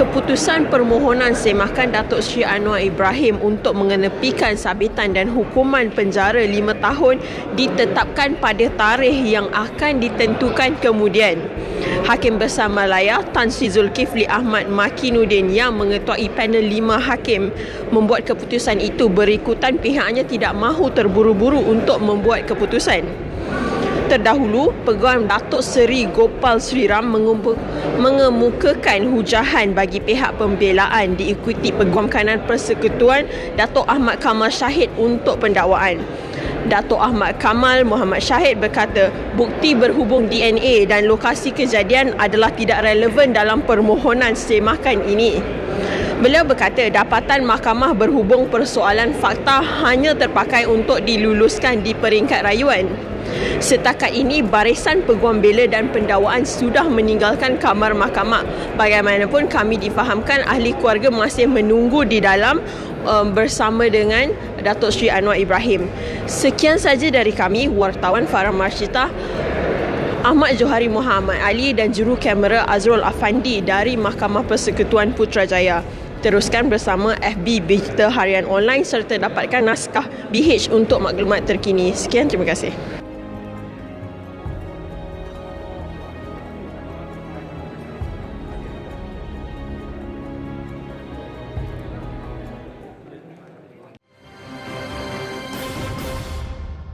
keputusan permohonan semakan Datuk Seri Anwar Ibrahim untuk mengenepikan sabitan dan hukuman penjara 5 tahun ditetapkan pada tarikh yang akan ditentukan kemudian. Hakim Besar Malaya Tan Sri Zulkifli Ahmad Makinuddin yang mengetuai panel 5 hakim membuat keputusan itu berikutan pihaknya tidak mahu terburu-buru untuk membuat keputusan. Terdahulu, Peguam Datuk Seri Gopal Sriram mengemukakan hujahan bagi pihak pembelaan diikuti Peguam Kanan Persekutuan Datuk Ahmad Kamal Syahid untuk pendakwaan. Datuk Ahmad Kamal Muhammad Syahid berkata bukti berhubung DNA dan lokasi kejadian adalah tidak relevan dalam permohonan semakan ini. Beliau berkata dapatan mahkamah berhubung persoalan fakta hanya terpakai untuk diluluskan di peringkat rayuan. Setakat ini, barisan peguam bela dan pendakwaan sudah meninggalkan kamar mahkamah. Bagaimanapun kami difahamkan ahli keluarga masih menunggu di dalam um, bersama dengan Datuk Sri Anwar Ibrahim. Sekian saja dari kami, wartawan Farah Marshita. Ahmad Johari Muhammad Ali dan juru kamera Azrul Afandi dari Mahkamah Persekutuan Putrajaya. Teruskan bersama FB Berita Harian Online serta dapatkan naskah BH untuk maklumat terkini. Sekian, terima kasih.